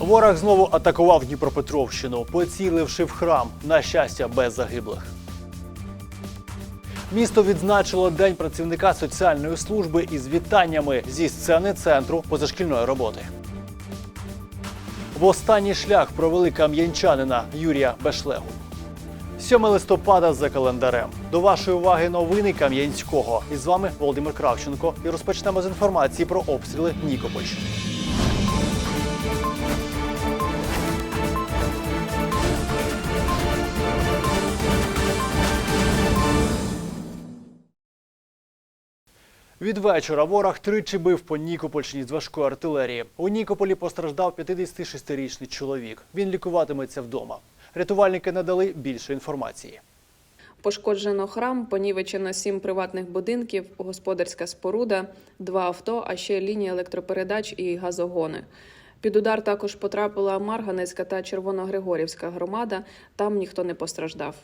Ворог знову атакував Дніпропетровщину, поціливши в храм. На щастя, без загиблих. Місто відзначило День працівника соціальної служби із вітаннями зі сцени центру позашкільної роботи. В останній шлях провели кам'янчанина Юрія Бешлегу. 7 листопада за календарем. До вашої уваги новини Кам'янського. І з вами Володимир Кравченко. І розпочнемо з інформації про обстріли Нікопольщини. Від вечора ворог тричі бив по Нікопольщині з важкої артилерії. У Нікополі постраждав 56-річний чоловік. Він лікуватиметься вдома. Рятувальники надали більше інформації. Пошкоджено храм, понівечено сім приватних будинків, господарська споруда, два авто, а ще лінії електропередач і газогони. Під удар також потрапила Марганецька та Червоногригорівська громада. Там ніхто не постраждав.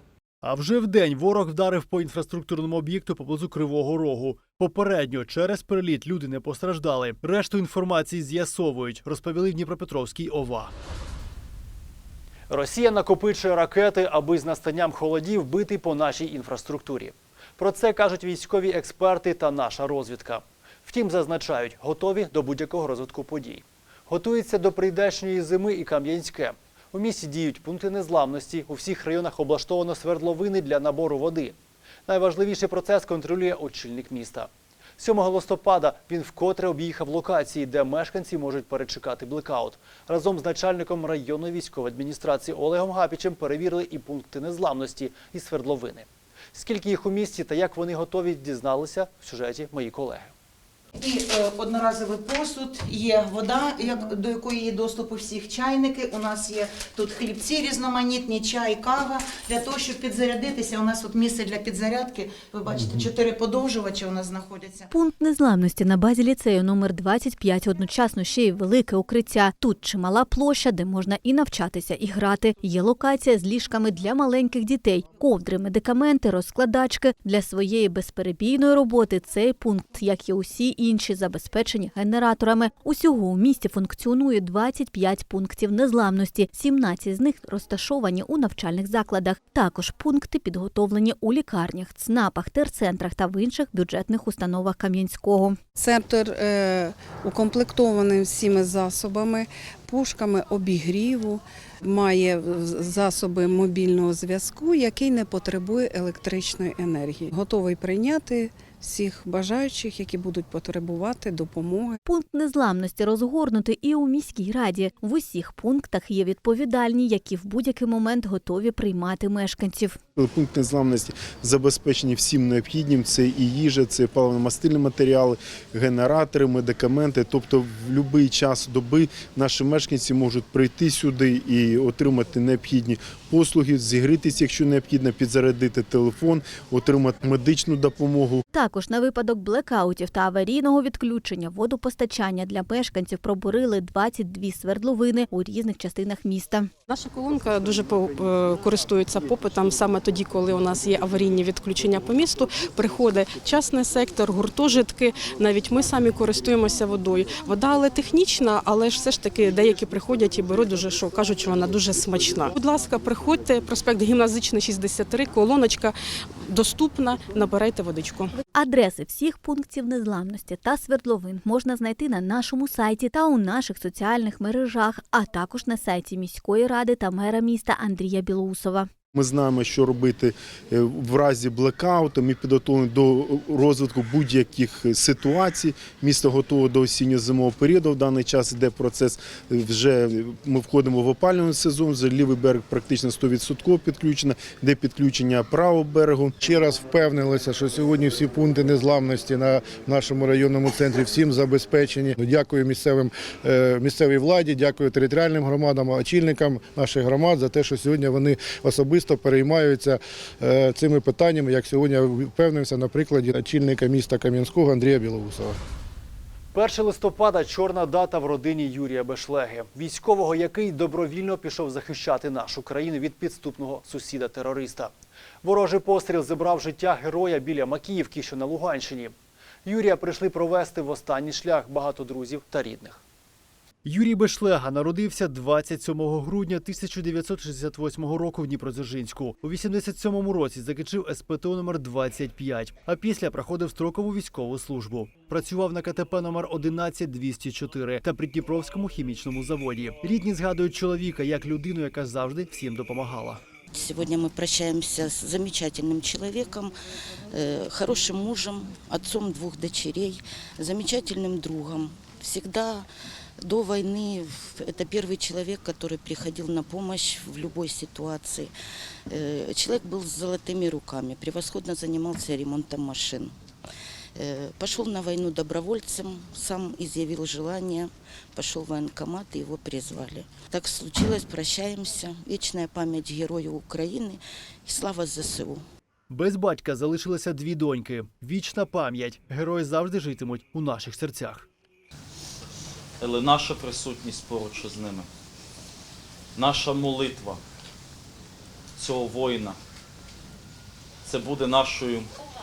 А вже вдень ворог вдарив по інфраструктурному об'єкту поблизу Кривого Рогу. Попередньо через переліт люди не постраждали. Решту інформації з'ясовують, розповіли в Дніпропетровській ОВА. Росія накопичує ракети, аби з настанням холодів бити по нашій інфраструктурі. Про це кажуть військові експерти та наша розвідка. Втім, зазначають, готові до будь-якого розвитку подій. Готується до прийдешньої зими і Кам'янське. У місті діють пункти незламності. У всіх районах облаштовано свердловини для набору води. Найважливіший процес контролює очільник міста. 7 листопада він вкотре об'їхав локації, де мешканці можуть перечекати блекаут. Разом з начальником районної військової адміністрації Олегом Гапічем перевірили і пункти незламності і свердловини. Скільки їх у місті та як вони готові, дізналися в сюжеті мої колеги. І е, одноразовий посуд, є вода, як, до якої є доступ у всіх чайники. У нас є тут хлібці різноманітні, чай, кава. Для того, щоб підзарядитися, у нас тут місце для підзарядки. Ви бачите, чотири подовжувачі у нас знаходяться. Пункт незламності на базі ліцею номер 25 одночасно ще й велике укриття. Тут чимала площа, де можна і навчатися, і грати. Є локація з ліжками для маленьких дітей, ковдри, медикаменти, розкладачки. Для своєї безперебійної роботи цей пункт, як і усі інші, забезпечені генераторами. Усього у місті функціонує 25 пунктів незламності. 17 з них розташовані у навчальних закладах. Також пункти підготовлені у лікарнях, ЦНАПах, терцентрах та в інших бюджетних установах Кам'янського. Центр е, укомплектований всіми засобами, пушками обігріву, має засоби мобільного зв'язку, який не потребує електричної енергії. Готовий прийняти всіх бажаючих, які будуть потребувати допомоги. Пункт незламності розгорнутий і у міській раді. В усіх пунктах є відповідальні, які в будь-який момент готові приймати мешканців. Пункт незламності забезпечені всім необхідним. Це і їжа, це паливно-мастильні матеріали, генератори, медикаменти. Тобто, в будь-який час доби наші мешканці можуть прийти сюди і отримати необхідні послуги, зігрітися, якщо необхідно, підзарядити телефон, отримати медичну допомогу. Також на випадок блекаутів та аварійного відключення водопостачання для мешканців пробурили 22 свердловини у різних частинах міста. Наша колонка дуже е, користується попитом саме тоді, коли у нас є аварійні відключення по місту. Приходить частний сектор, гуртожитки. Навіть ми самі користуємося водою. Вода але технічна, але ж все ж таки деякі приходять і беруть дуже що кажуть, що вона дуже смачна. Будь ласка, приходьте, проспект Гімназичний 63, колоночка доступна. Набирайте водичку. Адреси всіх пунктів незламності та свердловин можна знайти на нашому сайті та у наших соціальних мережах, а також на сайті міської ради та мера міста Андрія Білоусова. Ми знаємо, що робити е, в разі блекауту. Ми підготовлені до розвитку будь-яких ситуацій. Місто готове до осінньо-зимового періоду. В даний час йде процес. е, Вже ми входимо в опалювальний сезон. Вже лівий берег практично 100% підключено, де підключення правого берегу. Ще раз впевнилися, що сьогодні всі пункти незламності на нашому районному центрі всім забезпечені. Ну, Дякую місцевим е, місцевій владі, дякую територіальним громадам, очільникам наших громад за те, що сьогодні вони особисто переймаються е, цими питаннями. Як сьогодні впевнився на прикладі очільника міста Кам'янського Андрія Білоусова. 1 листопада чорна дата в родині Юрія Бешлеги, військового, який добровільно пішов захищати нашу країну від підступного сусіда-терориста. Ворожий постріл забрав життя героя біля Макіївки, що на Луганщині. Юрія прийшли провести в останній шлях багато друзів та рідних. Юрій Бешлега народився 27 грудня 1968 року в Дніпродзержинську. У 87-му році закінчив СПТО номер 25, а після проходив строкову військову службу. Працював на КТП номер 11204 та при Дніпровському хімічному заводі. Рідні згадують чоловіка як людину, яка завжди всім допомагала. Сегодня мы прощаемся с замечательным человеком, э, хорошим мужем, отцом двух дочерей, замечательным другом. Всегда до войны в- это первый человек, который приходил на помощь в любой ситуации. Э, Человек был с золотыми руками, превосходно занимался ремонтом машин. Э, Пошел на войну добровольцем, сам изъявил желание, пошел в военкомат и его призвали. Так случилось, прощаемся. Вечная память герою Украины и слава ЗСУ. Без батька залишилися дві доньки. Вічна пам'ять. Герої завжди житимуть у наших серцях. але наша присутність поруч з ними, наша молитва цього воїна, це буде нашою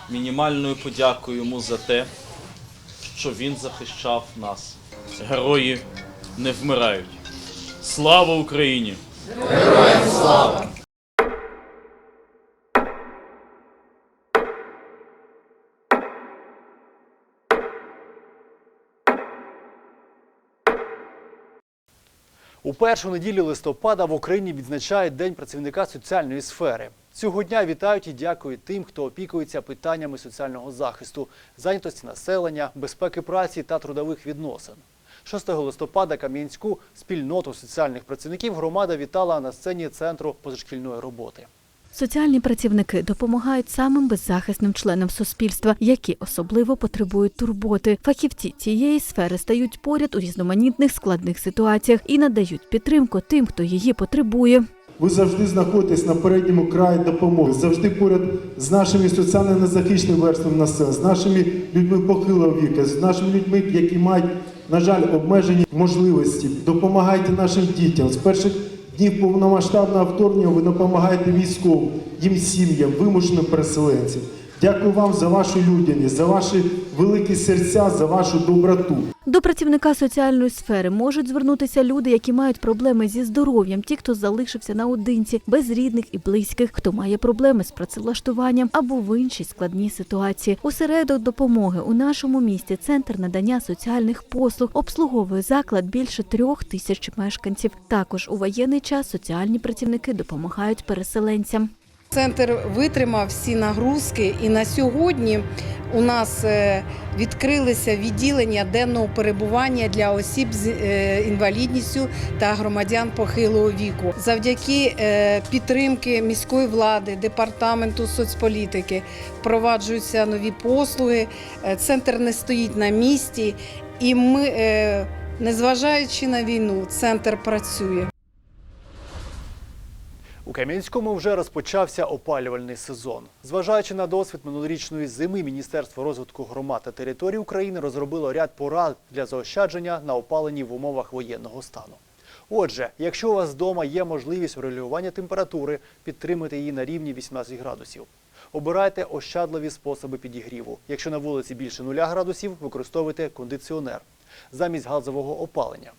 мінімальною подякою йому за те, що він захищав нас. Герої не вмирають. Слава Україні! У першу неділю листопада в Україні відзначають День працівника соціальної сфери. Цього дня вітають і дякують тим, хто опікується питаннями соціального захисту, зайнятості населення, безпеки праці та трудових відносин. 6 листопада Кам'янську спільноту соціальних працівників громада вітала на сцені центру позашкільної роботи. Соціальні працівники допомагають самим беззахисним членам суспільства, які особливо потребують турботи. Фахівці цієї сфери стають поряд у різноманітних складних ситуаціях і надають підтримку тим, хто її потребує. Ви завжди знаходитесь на передньому краї допомоги, завжди поряд з нашими соціально незахищеними верствами населення, з нашими людьми похилого віку, з нашими людьми, які мають, на жаль, обмежені можливості. Допомагайте нашим дітям. З перших днів повномасштабного вторгнення ви допомагаєте військовим, їм сім'ям, вимушеним переселенцям. Дякую вам за вашу людяність, за ваші великі серця, за вашу доброту. До працівника соціальної сфери можуть звернутися люди, які мають проблеми зі здоров'ям, ті, хто залишився наодинці, без рідних і близьких, хто має проблеми з працевлаштуванням або в іншій складній ситуації. Осередок допомоги у нашому місті центр надання соціальних послуг обслуговує заклад більше трьох тисяч мешканців. Також у воєнний час соціальні працівники допомагають переселенцям. Центр витримав всі нагрузки, і на сьогодні у нас е, відкрилися відділення денного перебування для осіб з е, інвалідністю та громадян похилого віку. Завдяки е, підтримки міської влади, департаменту соцполітики впроваджуються нові послуги. Центр не стоїть на місці, і ми, незважаючи на війну, центр працює. У Кам'янському вже розпочався опалювальний сезон. Зважаючи на досвід минулорічної зими, Міністерство розвитку громад та територій України розробило ряд порад для заощадження на опаленні в умовах воєнного стану. Отже, якщо у вас вдома є можливість регулювання температури, підтримуйте її на рівні 18 градусів. Обирайте ощадливі способи підігріву. Якщо на вулиці більше 0 градусів, використовуйте кондиціонер замість газового опалення.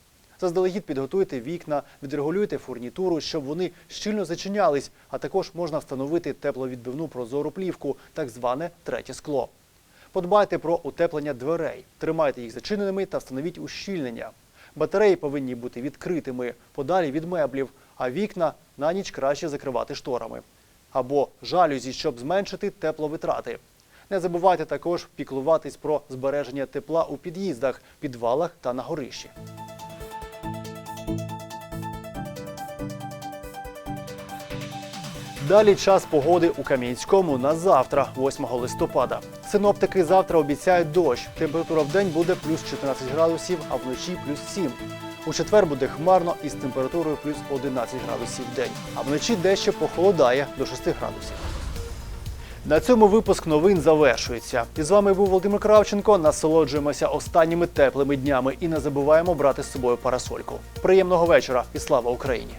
Заздалегідь підготуйте вікна, відрегулюйте фурнітуру, щоб вони щільно зачинялись, а також можна встановити тепловідбивну прозору плівку, так зване третє скло. Подбайте про утеплення дверей, тримайте їх зачиненими та встановіть ущільнення. Батареї повинні бути відкритими, подалі від меблів, а вікна на ніч краще закривати шторами. Або жалюзі, щоб зменшити тепловитрати. Не забувайте також піклуватись про збереження тепла у під'їздах, підвалах та на горищі. Далі час погоди у Кам'янському на завтра, 8 листопада. Синоптики завтра обіцяють дощ. Температура в день буде плюс 14 градусів, а вночі плюс 7. У четвер буде хмарно із температурою плюс 11 градусів в день, а вночі дещо похолодає до 6 градусів. На цьому випуск новин завершується. І з вами був Володимир Кравченко. Насолоджуємося останніми теплими днями і не забуваємо брати з собою парасольку. Приємного вечора і слава Україні!